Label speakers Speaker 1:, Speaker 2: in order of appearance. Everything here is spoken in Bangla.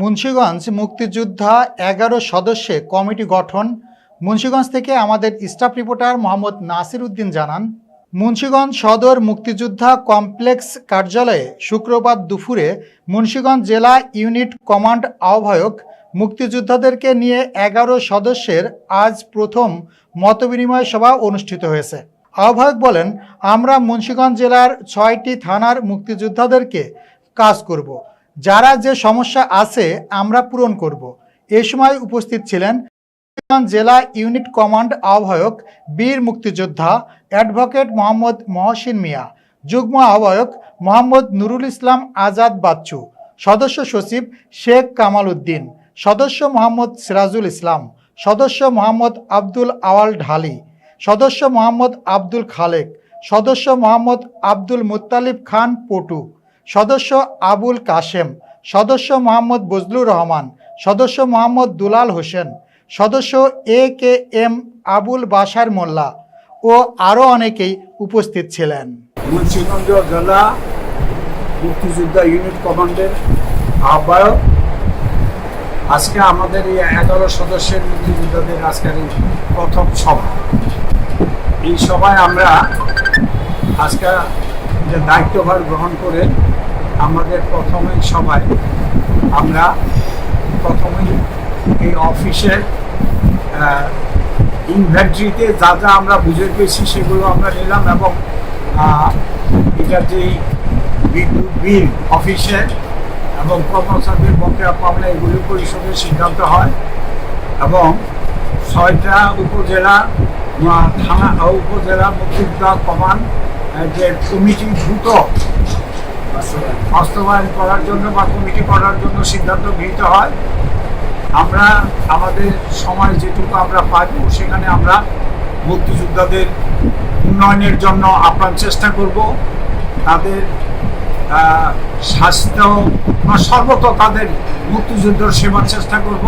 Speaker 1: মুন্সীগঞ্জ মুক্তিযোদ্ধা এগারো সদস্যে কমিটি গঠন। মুন্সীগঞ্জ থেকে আমাদের স্টাফ রিপোর্টার মোহাম্মদ নাসির উদ্দিন জানান, মুন্সীগঞ্জ সদর মুক্তিযোদ্ধা কমপ্লেক্স কার্যালয়ে শুক্রবার দুপুরে মুন্সীগঞ্জ জেলা ইউনিট কমান্ড আহ্বায়ক মুক্তিযোদ্ধাদেরকে নিয়ে এগারো সদস্যের আজ প্রথম মতবিনিময় সভা অনুষ্ঠিত হয়েছে। আহ্বায়ক বলেন, আমরা মুন্সীগঞ্জ জেলার ছয়টি থানার মুক্তিযোদ্ধাদেরকে কাজ করব। যারা যে সমস্যা আছে, আমরা পূরণ করব। এ সময় উপস্থিত ছিলেন জেলা ইউনিট কমান্ড আহ্বায়ক বীর মুক্তিযোদ্ধা অ্যাডভোকেট মোহাম্মদ মহসিন মিয়া, যুগ্ম আহ্বায়ক মোহাম্মদ নুরুল ইসলাম আজাদ বাচ্চু, সদস্য সচিব শেখ কামাল উদ্দিন, সদস্য মোহাম্মদ সিরাজুল ইসলাম, সদস্য মোহাম্মদ আব্দুল আওয়াল ঢালি, সদস্য মোহাম্মদ আব্দুল খালেক, সদস্য মোহাম্মদ আব্দুল মুত্তালিব খান পটু সদস্য আবুল কাশেম, সদস্য মোহাম্মদ বজলুর রহমান, সদস্য মোহাম্মদ দুলাল হোসেন, সদস্য এ কে এম আবুল বাসার মোল্লা ও আরও অনেকেই উপস্থিত ছিলেন।
Speaker 2: মুন্সিগঞ্জ জেলা মুক্তিযোদ্ধা ইউনিট কমান্ডের আহ্বায়ক। আজকে আমাদের এই এগারো সদস্যের মুক্তিযোদ্ধাদের আজকের প্রথম সভা। এই সভায় আমরা আজকে যে দায়িত্বভার গ্রহণ করে আমাদের প্রথমেই সবাই, আমরা প্রথমেই এই অফিসের ইনভেন্টরিতে যা যা আমরা বুঝে পেয়েছি সেগুলো আমরা নিলাম এবং এটা এটার যে বিদ্যুৎ বিল অফিসের এবং কর্মচারীদের বকেয়া পাবলে এগুলি পরিশোধের সিদ্ধান্ত হয় এবং ছয়টা উপজেলা থানা, উপজেলা মুক্তিযোদ্ধা কমান যে কমিটি দ্রুত বাস্তবায়ন করার জন্য বা কমিটি করার জন্য সিদ্ধান্ত গৃহীত হয়। আমরা আমাদের সময় যেটুকু আমরা পাই সেখানে আমরা মুক্তিযোদ্ধাদের উন্নয়নের জন্য আপ্রাণ চেষ্টা করব। তাদের স্বাস্থ্য বা সর্বত তাদের মুক্তিযুদ্ধের সেবার চেষ্টা করব।